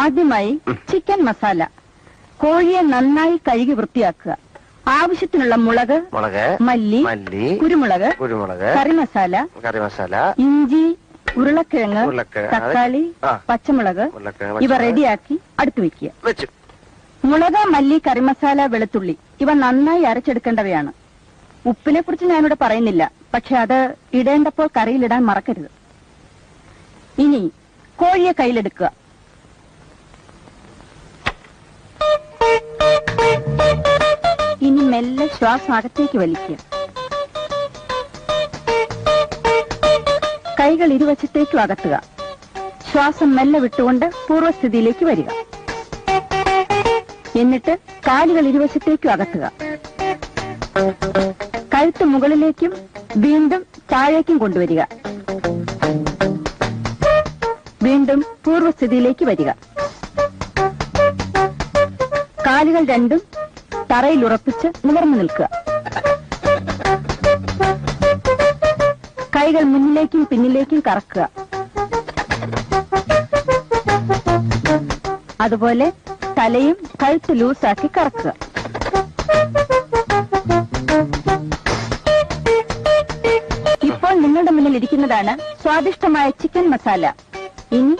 ആദ്യമായി ചിക്കൻ മസാല. കോഴിയെ നന്നായി കഴുകി വൃത്തിയാക്കുക. ആവശ്യത്തിനുള്ള മുളക് മുളക് മല്ലി മല്ലി കുരുമുളക് കുരുമുളക് കറി മസാല കറി മസാല ഇഞ്ചി ഉരുളക്കിഴങ്ങ് തക്കാളി പച്ചമുളക് ഇവ റെഡിയാക്കി അടുത്ത് വെക്കുക. മുളക് മല്ലി കറിമസാല വെളുത്തുള്ളി ഇവ നന്നായി അരച്ചെടുക്കേണ്ടവയാണ്. ഉപ്പിനെ കുറിച്ച് ഞാനിവിടെ പറയുന്നില്ല പക്ഷെ അത് ഇടേണ്ടപ്പോൾ കറിയിലിടാൻ മറക്കരുത്. ഇനി കോഴിയെ കയ്യിലെടുക്കുക. മെല്ലെ ശ്വാസം അകത്തേക്ക് വലിക്കുക കൈകൾ ഇരുവശത്തേക്കും അകത്തുക. ശ്വാസം മെല്ലെ വിട്ടുകൊണ്ട് പൂർവസ്ഥിതിയിലേക്ക് വരിക. എന്നിട്ട് കാലുകൾ ഇരുവശത്തേക്കും അകത്തുക. കഴുത്ത് മുകളിലേക്കും വീണ്ടും താഴേക്കും കൊണ്ടുവരിക. വീണ്ടും പൂർവസ്ഥിതിയിലേക്ക് വരിക. കാലുകൾ രണ്ടും തറയിൽ ഉറപ്പിച്ച് നിവർന്നു നിൽക്കുക. കൈകൾ മുന്നിലേക്കും പിന്നിലേക്കും കറക്കുക. അതുപോലെ തലയും കഴുത്ത് ലൂസാക്കി കറക്കുക. ഇപ്പോൾ നിങ്ങളുടെ മുന്നിൽ ഇരിക്കുന്നതാണ് സ്വാദിഷ്ടമായ ചിക്കൻ മസാല. ഇനി